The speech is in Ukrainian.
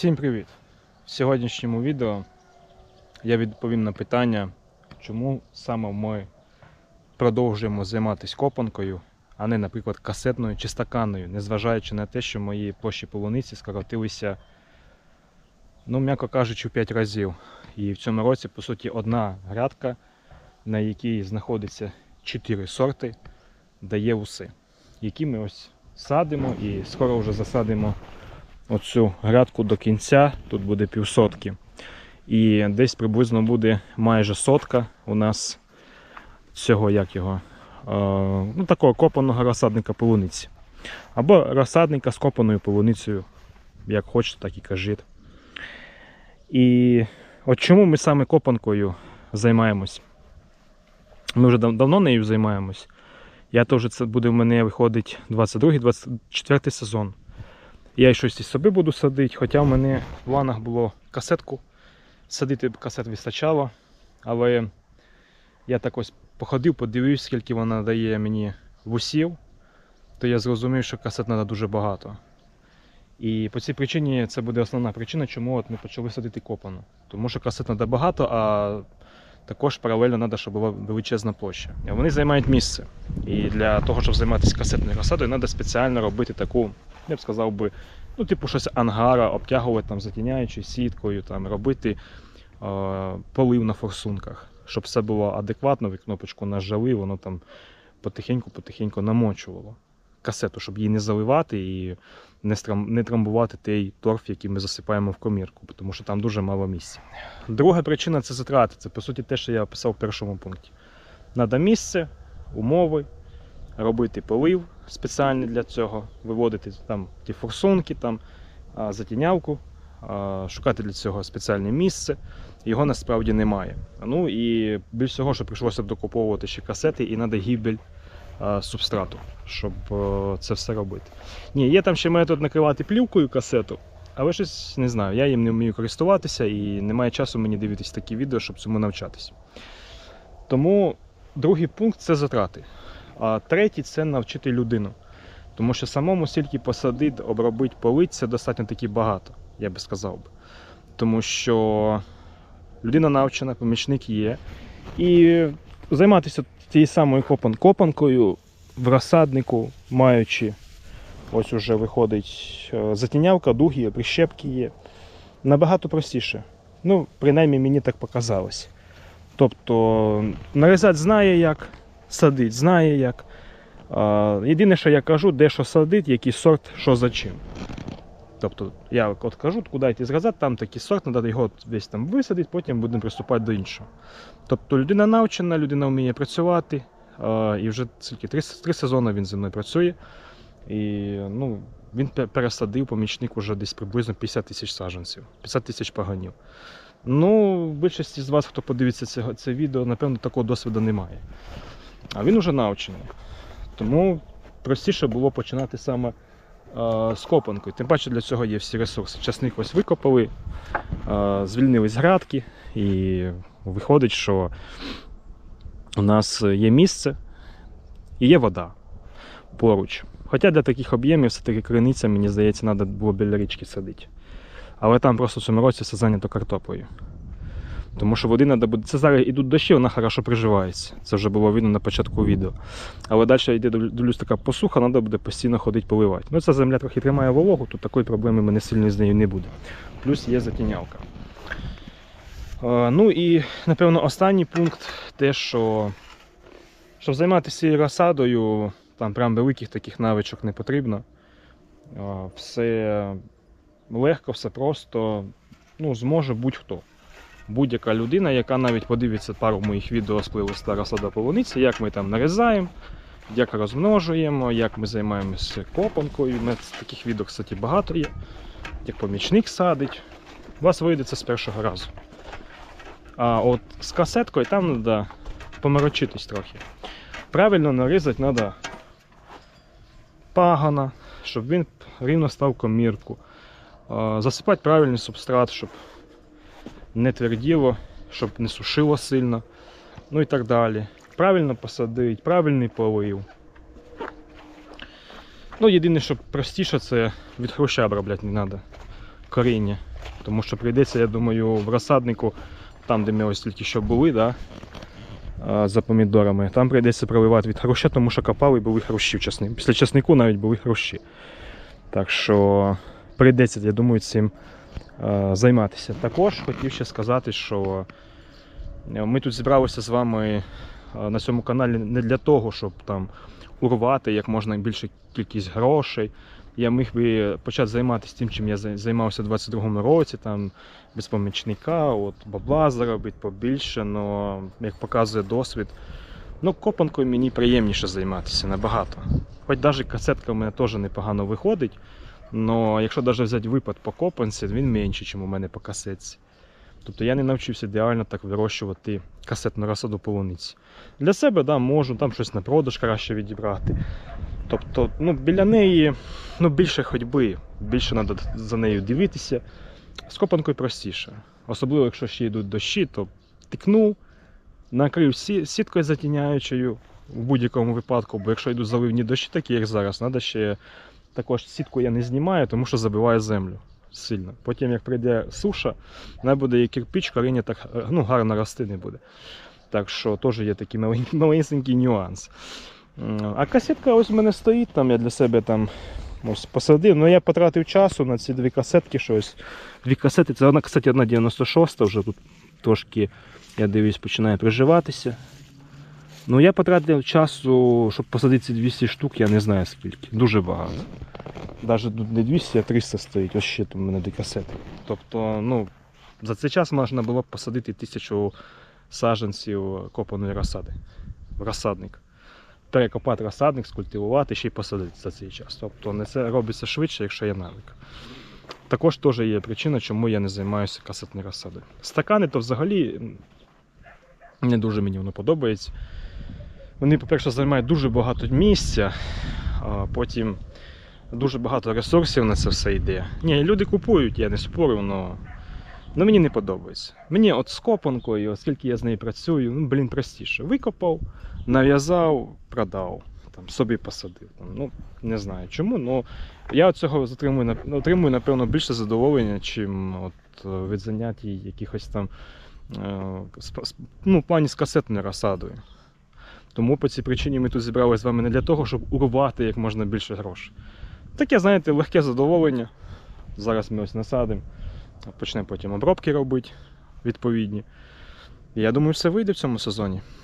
Всім привіт! В сьогоднішньому відео я відповім на питання, чому саме ми продовжуємо займатися копанкою, а не, наприклад, касетною чи стаканною, незважаючи на те, що мої площі полуниці скоротилися, ну, м'яко кажучи, в 5 разів. І в цьому році, по суті, одна грядка, на якій знаходиться 4 сорти, дає уси, які ми ось садимо і скоро вже засадимо оцю грядку до кінця, тут буде півсотки. І десь приблизно буде майже сотка у нас цього, як його, е, ну такого копаного розсадника полуниці. Або розсадника з копаною полуницею, як хочете, так і кажіть. І от чому ми саме копанкою займаємось? Ми вже дав- давно нею займаємось. Я теж це буде в мене виходить 22-24 сезон. Я й щось із собі буду садити, хоча в мене в планах було касетку. Садити касет вистачало, але я так ось походив, подивився, скільки вона дає мені вусів, то я зрозумів, що касет треба дуже багато. І по цій причині це буде основна причина, чому от ми почали садити копану. Тому що касет треба багато, а також паралельно треба, щоб була величезна площа. Вони займають місце. І для того, щоб займатися касетною розсадою, треба спеціально робити таку я б сказав би, ну, типу, щось ангара, обтягувати там затіняючи сіткою, там, робити е, полив на форсунках, щоб все було адекватно, ви кнопочку нажали, воно там потихеньку-потихеньку намочувало касету, щоб її не заливати і не, не трамбувати той торф, який ми засипаємо в комірку, тому що там дуже мало місця. Друга причина це затрати. Це по суті те, що я описав в першому пункті. Надо місце, умови, робити полив спеціальний для цього, виводити там ті форсунки, там, затінявку, шукати для цього спеціальне місце. Його насправді немає. Ну і більш всього, що прийшлося б докуповувати ще касети і треба гібель субстрату, щоб е, це все робити. Ні, є там ще метод накривати плівкою касету, але щось не знаю, я їм не вмію користуватися і немає часу мені дивитися такі відео, щоб цьому навчатися. Тому другий пункт це затрати. А третій це навчити людину. Тому що самому стільки посадити, обробити, полить це достатньо таки багато, я би сказав би. Тому що людина навчена, помічник є. І займатися тією самою копан копанкою в розсаднику, маючи, ось уже виходить е, затінявка, дуги, прищепки є. Набагато простіше. Ну, принаймні мені так показалось. Тобто, нарізати знає як, садить, знає як. Єдине, що я кажу, де що садить, який сорт, що за чим. Тобто я от кажу, куди йти зразати, там такий сорт, треба його весь там висадити, потім будемо приступати до іншого. Тобто людина навчена, людина вміє працювати, і вже скільки, три, три сезони він зі мною працює. І ну, він пересадив помічник уже десь приблизно 50 тисяч саджанців, 50 тисяч паганів. Ну, більшості з вас, хто подивиться це, це відео, напевно, такого досвіду немає. А він уже навчений. Тому простіше було починати саме е, з копанкою. Тим паче для цього є всі ресурси. Часник ось викопали, е, звільнили з і виходить, що у нас є місце і є вода поруч. Хоча для таких об'ємів все-таки криниця, мені здається, треба було біля річки садити. Але там просто в цьому році все зайнято картоплею. Тому що води треба буде. Це зараз ідуть дощі, вона хорошо приживається. Це вже було видно на початку відео. Але далі йде дивлюсь така посуха, треба буде постійно ходити поливати. Ну, ця земля трохи тримає вологу, тут такої проблеми мене сильно з нею не буде. Плюс є затінявка. Е, ну і, напевно, останній пункт те, що щоб займатися розсадою, там прям великих таких навичок не потрібно. Все легко, все просто, ну, зможе будь-хто. Будь-яка людина, яка навіть подивиться пару моїх відео з плейлиста розсада полуниці, як ми там нарізаємо, як розмножуємо, як ми займаємося копанкою. У мене таких відео, кстати, багато є. Як помічник садить. У вас вийде це з першого разу. А от з касеткою там треба поморочитись трохи. Правильно нарізати треба пагана, щоб він рівно став комірку. Засипати правильний субстрат, щоб не тверділо, щоб не сушило сильно. Ну і так далі. Правильно посадити, правильний полив. Ну, єдине, що простіше, це від хруща обробляти не треба. коріння. Тому що прийдеться, я думаю, в розсаднику, там, де ми ось тільки що були, да, за помідорами, там прийдеться проливати від хруща, тому що копали були хрущі. Після часнику навіть були хрущі. Так що прийдеться, я думаю, цим займатися. Також хотів ще сказати, що е, ми тут зібралися з вами е, на цьому каналі не для того, щоб там урвати як можна більшу кількість грошей. Я міг би почати займатися тим, чим я займався у 22-му році, там без помічника, от бабла заробити побільше, але як показує досвід, ну копанкою мені приємніше займатися набагато. Хоч навіть касетка в мене теж непогано виходить. Но якщо навіть взяти випад по копанці, він менший, ніж у мене по касетці. Тобто я не навчився ідеально так вирощувати касетну розсаду полуниці. Для себе да, можу там щось на продаж краще відібрати. Тобто, ну, біля неї ну, більше ходьби, більше треба за нею дивитися. З копанкою простіше. Особливо, якщо ще йдуть дощі, то тикнув, накрив сіткою затіняючою в будь-якому випадку, бо якщо йдуть заливні дощі, такі як зараз, треба ще також сітку я не знімаю, тому що забиває землю сильно. Потім, як прийде суша, вона буде як кирпич, коріння так е, ну, гарно рости не буде. Так що теж є такий малень- маленький нюанс. А касетка ось в мене стоїть, там я для себе там ось посадив. Ну я потратив часу на ці дві касетки, що ось дві касети. Це одна, кстати, одна 96 вже тут трошки, я дивлюсь, починає приживатися. Ну я потратив часу, щоб посадити ці 200 штук, я не знаю скільки. Дуже багато. Навіть тут не 200, а 300 стоїть, ось ще там у мене дві касети. Тобто, ну, за цей час можна було б посадити тисячу саджанців копаної розсади. Розсадник. Перекопати розсадник, скультивувати, ще й посадити за цей час. Тобто не це робиться швидше, якщо є навик. Також теж є причина, чому я не займаюся касетною розсадою. Стакани то взагалі не дуже мені воно подобається. Вони, по-перше, займають дуже багато місця, а потім дуже багато ресурсів на це все йде. Ні, люди купують, я не спорю, але ну, мені не подобається. Мені от з копанкою, оскільки я з нею працюю, ну, блін, простіше. Викопав, нав'язав, продав, там, собі посадив. Там, ну, не знаю чому, але я от цього затримую, отримую, напевно, більше задоволення, чим от, е, від занять якихось там е, ну, в плані з касетною розсадою. Тому по цій причині ми тут зібралися з вами не для того, щоб урвати як можна більше грошей. Таке, знаєте, легке задоволення. Зараз ми ось насадимо, почнемо потім обробки робити відповідні. І я думаю, все вийде в цьому сезоні.